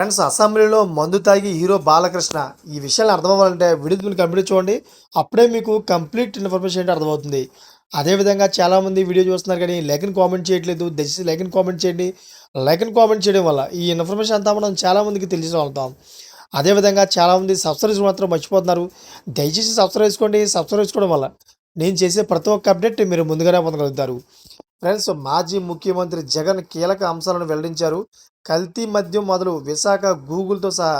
Friends అసెంబ్లీలో మందు తాగి హీరో బాలకృష్ణ ఈ విషయాలు అర్థమవ్వాలంటే వీడియో కంప్లీట్ చూడండి. అప్పుడే మీకు కంప్లీట్ ఇన్ఫర్మేషన్ ఏంటి అర్థమవుతుంది. అదేవిధంగా చాలామంది వీడియో చూస్తున్నారు కానీ లైక్ని కామెంట్ చేయట్లేదు. దయచేసి లైక్ని కామెంట్ చేయండి. లైక్ని కామెంట్ చేయడం వల్ల ఈ ఇన్ఫర్మేషన్ అంతా మనం చాలామందికి తెలిసి అదేవిధంగా చాలామంది సబ్స్క్రైబ్ మాత్రం మర్చిపోతున్నారు. దయచేసి సబ్స్క్రైబ్ చేసుకోండి. సబ్స్క్రైబ్ చేసుకోవడం వల్ల నేను చేసే ప్రతి ఒక్క అప్డేట్ మీరు ముందుగానే పొందగలుగుతారు. ఫ్రెండ్స్ మాజీ ముఖ్యమంత్రి జగన్ కీలక అంశాలను వెల్లడించారు. కల్తీ మద్యం మొదలు విశాఖ గూగుల్తో సహా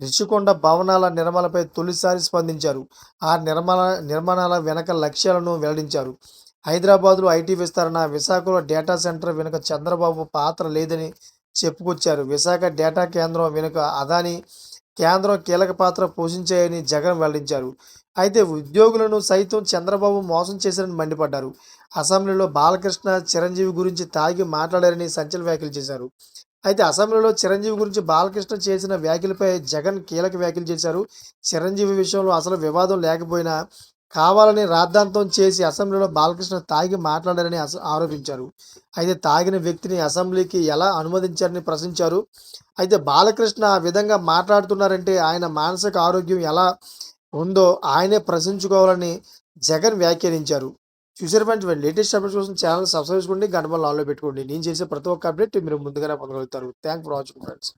రిషికొండ భవనాల నిర్మాణాలపై తొలిసారి స్పందించారు. ఆ నిర్మాణ నిర్మాణాల వెనక లక్ష్యాలను వెల్లడించారు. హైదరాబాద్లో ఐటీ విస్తరణ విశాఖలో డేటా సెంటర్ వెనుక చంద్రబాబు పాత్ర లేదని చెప్పుకొచ్చారు. విశాఖ డేటా కేంద్రం వెనుక అదాని కేంద్రం కీలక పాత్ర పోషించాయని జగన్ వెల్లడించారు. అయితే ఉద్యోగులను సైతం చంద్రబాబు మోసం చేశారని మండిపడ్డారు. అసెంబ్లీలో బాలకృష్ణ చిరంజీవి గురించి తాగి మాట్లాడారని సంచలన వ్యాఖ్యలు చేశారు. అయితే అసెంబ్లీలో చిరంజీవి గురించి బాలకృష్ణ చేసిన వ్యాఖ్యలపై జగన్ కీలక వ్యాఖ్యలు చేశారు. చిరంజీవి విషయంలో అసలు వివాదం లేకపోయినా కావాలని రాద్ధాంతం చేసి అసెంబ్లీలో బాలకృష్ణ తాగి మాట్లాడారని ఆరోపించారు. అయితే తాగిన వ్యక్తిని అసెంబ్లీకి ఎలా అనుమతించారని ప్రశ్నించారు. అయితే బాలకృష్ణ ఆ విధంగా మాట్లాడుతున్నారంటే ఆయన మానసిక ఆరోగ్యం ఎలా ఉందో ఆయనే ప్రశ్నించుకోవాలని జగన్ వ్యాఖ్యానించారు. చూసారు ఫ్రెండ్స్ లేటెస్ట్ అప్డేట్స్ కోసం ఛానల్ సబ్స్క్రైబ్ చేసుకోండి గంట ఆన్లో పెట్టుకోండి. నేను చేసే ప్రతి ఒక్క అప్డేట్ మీరు ముందుగానే పొందగలుగుతారు. Thank for watching friends.